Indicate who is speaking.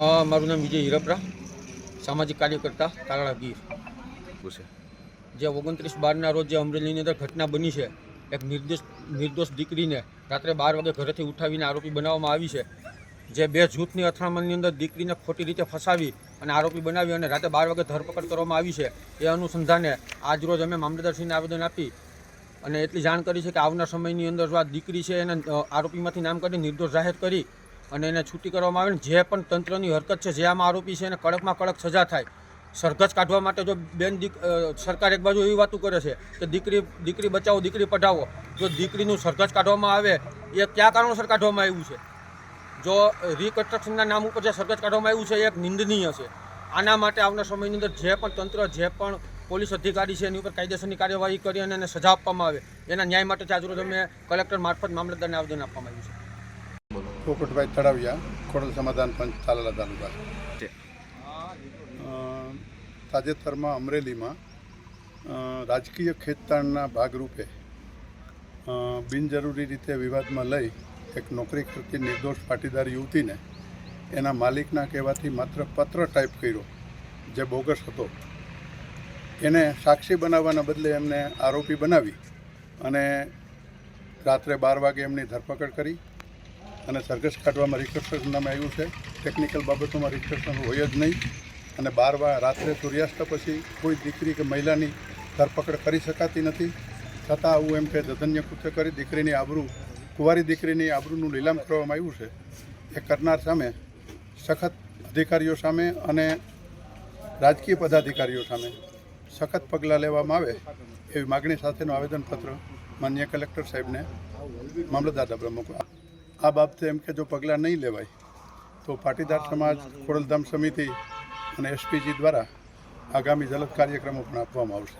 Speaker 1: મારું નામ વિજય હિરપરા સામાજિક કાર્યકર્તા કાલાળા ગીર.
Speaker 2: પૂછે
Speaker 1: જે ઓગણત્રીસ બારના રોજ જે અમરેલીની અંદર ઘટના બની છે એક નિર્દોષ નિર્દોષ દીકરીને રાત્રે બાર વાગે ઘરેથી ઉઠાવીને આરોપી બનાવવામાં આવી છે જે બે જૂથની અથડામણની અંદર દીકરીને ખોટી રીતે ફસાવી અને આરોપી બનાવી અને રાતે બાર વાગે ધરપકડ કરવામાં આવી છે એ અનુસંધાને આજરોજ અમે મામલતદારશ્રીને આવેદન આપી અને એટલી જાણ કરી છે કે આવનાર સમયની અંદર જો આ દીકરી છે એને આરોપીમાંથી નામ કાઢી નિર્દોષ જાહેર કરી અને એને છૂટી કરવામાં આવે ને જે પણ તંત્રની હરકત છે, જે આમાં આરોપી છે, એને કડકમાં કડક સજા થાય. સરઘસ કાઢવા માટે જો બેન દીક સરકાર એક બાજુ એવી વાતો કરે છે કે દીકરી દીકરી બચાવો, દીકરી પઢાવો. જો દીકરીનું સરઘસ કાઢવામાં આવે, એ કયા કારણોસર કાઢવામાં આવ્યું છે? જો રિકન્સ્ટ્રક્શનના નામ ઉપર જે સરઘસ કાઢવામાં આવ્યું છે, એ એક નિંદનીય છે. આના માટે આવનાર સમયની અંદર જે પણ તંત્ર, જે પણ પોલીસ અધિકારી છે, એની ઉપર કાયદેસરની કાર્યવાહી કરી અને એને સજા આપવામાં આવે, એના ન્યાય માટે આજરોજ અમે કલેક્ટર મારફત મામલતદારને આવેદન આપવામાં આવ્યું છે.
Speaker 3: પોપટભાઈ તળાવિયા, ખોડલ સમાધાન પંચ, તાલાલા તાલુકા. તાજેતરમાં અમરેલીમાં રાજકીય ખેંચતાણના ભાગરૂપે બિનજરૂરી રીતે વિવાદમાં લઈ એક નોકરી કરતી નિર્દોષ પાટીદાર યુવતીને એના માલિકના કહેવાથી માત્ર પત્ર ટાઈપ કર્યો, જે બોગસ હતો. એને સાક્ષી બનાવવાના બદલે એમને આરોપી બનાવી અને રાત્રે બાર વાગે એમની ધરપકડ કરી અને સરઘસ કાઢવામાં રિકન્સ્ટ્રક્શન આવ્યું છે. ટેકનિકલ બાબતોમાં રિકન્સ્ટ્રક્શન હોય જ નહીં. અને બાર રાત્રે સૂર્યાસ્ત પછી કોઈ દીકરી કે મહિલાની ધરપકડ કરી શકાતી નથી. છતાં આવું એમ કે જધન્ય કૃત્ય કરી દીકરીની આબરૂ, કુંવારી દીકરીની આબરૂનું લીલામ કરવામાં આવ્યું છે. એ કરનાર સામે, સખત અધિકારીઓ સામે અને રાજકીય પદાધિકારીઓ સામે સખત પગલાં લેવામાં આવે એવી માગણી સાથેનું આવેદનપત્ર માન્ય કલેક્ટર સાહેબને મામલતદાર પ્રમુખ આ બાબતે એમ કે જો પગલાં નહીં લેવાય, તો પાટીદાર સમાજ, ખોડલધામ સમિતિ અને એસપીજી દ્વારા આગામી જલદ કાર્યક્રમો પણ આપવામાં આવશે.